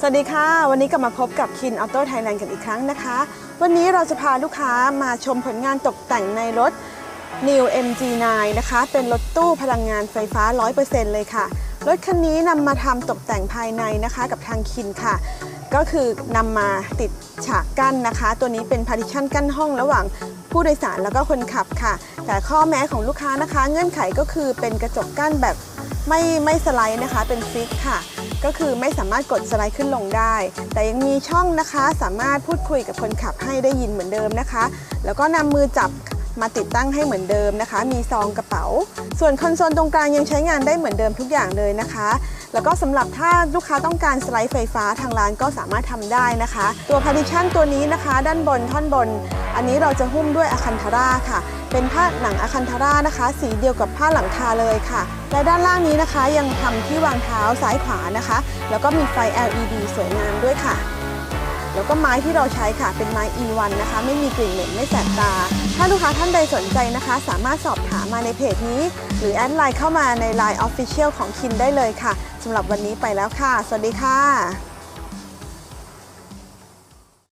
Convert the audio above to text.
สวัสดีค่ะ วันนี้กลับมาพบกับคินออโต้ไทยแลนด์กันอีกครั้งนะคะ วันนี้เราจะพาลูกค้ามาชมผลงานตกแต่งในรถ New MG9 นะคะ เป็นรถตู้พลังงานไฟฟ้า 100%เลยค่ะ รถคันนี้นำมาทำตกแต่งภายในนะคะกับทางคินค่ะ ก็คือนำมาติดฉากกั้นนะคะ ตัวนี้เป็น partition กั้นห้องระหว่างผู้โดยสารแล้วก็คนขับค่ะ แต่ข้อแม้ของลูกค้านะคะ เงื่อนไขก็คือเป็นกระจกกั้นแบบ ไม่ไม่สไลด์นะคะเป็นฟิกค่ะ ก็คือไม่สามารถกดสไลด์ขึ้นลงได้ แต่ยังมีช่องนะคะสามารถพูดคุยกับคนขับให้ได้ยินเหมือนเดิมนะคะ แล้วก็นำมือจับมาติดตั้งให้เหมือนเดิมนะคะ มีซองกระเป๋า ส่วนคอนโซลตรงกลางยังใช้งานได้เหมือนเดิมทุกอย่างเลยนะคะ แล้วก็สำหรับถ้าลูกค้าต้องการสไลด์ไฟฟ้าทางร้านก็สามารถทำได้นะคะ ตัว partition ตัวนี้นะคะ ด้านบนท่อนบน อันนี้เราจะหุ้มด้วยอะคันทาร่าค่ะ เป็นผ้าหนังอะคันทาร่านะคะ สีเดียวกับผ้าหลังคาเลยค่ะ และด้านล่างนี้นะคะ ยังทำที่วางเท้าซ้ายขวานะคะ แล้วก็มีไฟ LED สวยงามด้วยค่ะ แล้วก็ไม้ที่เราใช้ค่ะ เป็นไม้ E1 นะคะ ไม่มีกลิ่นเหม็นไม่แสบตาาลูกค้าท่านใดสนใจนะคะ สามารถสอบถามมาในเพจนี้ หรือแอดไลน์เข้ามาใน Line Official ของคินได้เลยค่ะสำหรับวันนี้ไปแล้วค่ะ สวัสดีค่ะ